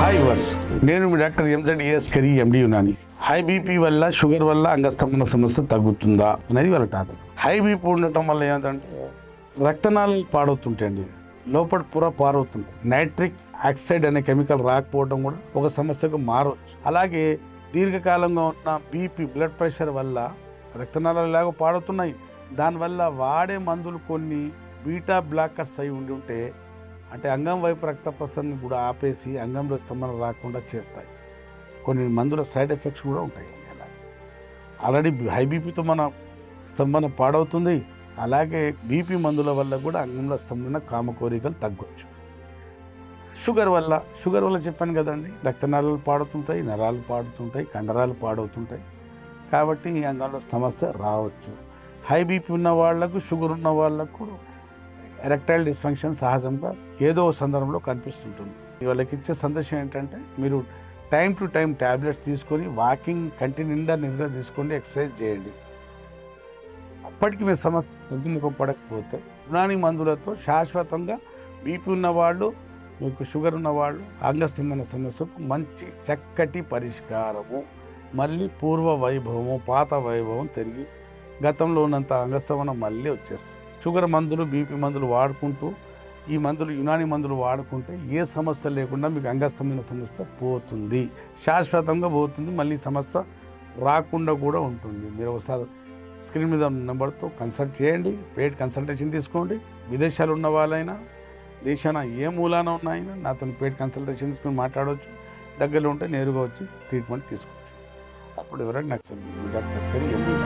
Hi వన్ నేను మీ doctor MZ as curry MD ఉన్నాను హై బీపీ వల్ల షుగర్ వల్ల అంగస్తంభన సమస్య తగ్గుతుందా అనేది వాళ్ళ టాపిక్. హై బీపీ ఉండటం వల్ల ఏంటంటే రక్తనాళాలు పాడవుతుంటాయండి లోపల పుర పారవుతుంటాయి. నైట్రిక్ ఆక్సైడ్ అనే కెమికల్ రాకపోవడం కూడా ఒక సమస్యకు మారవచ్చు. అలాగే దీర్ఘకాలంగా ఉన్న బీపీ బ్లడ్ ప్రెషర్ వల్ల రక్తనాళాలు ఇలాగ పాడుతున్నాయి దానివల్ల వాడే మందులు కొన్ని బీటా బ్లాకర్స్ అయి ఉండి ఉంటే అంటే అంగం వైపు రక్త ప్రసరణ కూడా ఆపేసి అంగంలో స్తంభన రాకుండా చేస్తాయి. కొన్ని మందుల సైడ్ ఎఫెక్ట్స్ కూడా ఉంటాయి. ఆల్రెడీ హై బీపీతో మన స్తంభన పాడవుతుంది. అలాగే బీపీ మందుల వల్ల కూడా అంగంలో స్తంభన కామ కోరికలు తగ్గొచ్చు. షుగర్ వల్ల షుగర్ వల్ల చెప్పాను కదండి. రక్తనాళాలు పాడుతుంటాయి నరాలు పాడుతుంటాయి కండరాలు పాడవుతుంటాయి. కాబట్టి ఈ అంగంలో సమస్య రావచ్చు. హై బీపీ ఉన్న వాళ్ళకు షుగర్ ఉన్న వాళ్ళకు ఎరెక్టైల్ డిస్ఫంక్షన్ సహజంగా ఏదో సందర్భంలో కనిపిస్తుంటుంది. వాళ్ళకి ఇచ్చే సందేశం ఏంటంటే మీరు టైం టు టైం ట్యాబ్లెట్స్ తీసుకొని వాకింగ్ కంటి నిండా నిద్ర తీసుకోండి ఎక్సర్సైజ్ చేయండి. అప్పటికి మీ సమస్య తగ్గుముఖం పడకపోతే యునాని మందులతో శాశ్వతంగా బీపీ ఉన్నవాళ్ళు మీకు షుగర్ ఉన్నవాళ్ళు అంగస్తంభన సమస్యకు మంచి చక్కటి పరిష్కారము. మళ్ళీ పూర్వ వైభవము పాత వైభవం తిరిగి గతంలో ఉన్నంత అంగస్తంభనం మళ్ళీ వచ్చేస్తుంది. షుగర్ మందులు బీపీ మందులు వాడుకుంటూ ఈ మందులు యునాని మందులు వాడుకుంటే ఏ సమస్య లేకుండా మీకు అంగస్తంభన సమస్య పోతుంది. శాశ్వతంగా పోతుంది. మళ్ళీ సమస్య రాకుండా కూడా ఉంటుంది. మీరు ఒకసారి స్క్రీన్ మీద ఉన్న నెంబర్తో కన్సల్ట్ చేయండి. పేడ్ కన్సల్టేషన్ తీసుకోండి. విదేశాలు ఉన్న వాళ్ళైనా దేశాన ఏ మూలాన ఉన్నాయని నాతో పేడ్ కన్సల్టేషన్ తీసుకొని మాట్లాడవచ్చు దగ్గరలో ఉంటే నేరుగా వచ్చి ట్రీట్మెంట్ తీసుకోవచ్చు. అప్పుడు ఎవరైనా నాకు డాక్టర్ పేరు ఎంబీ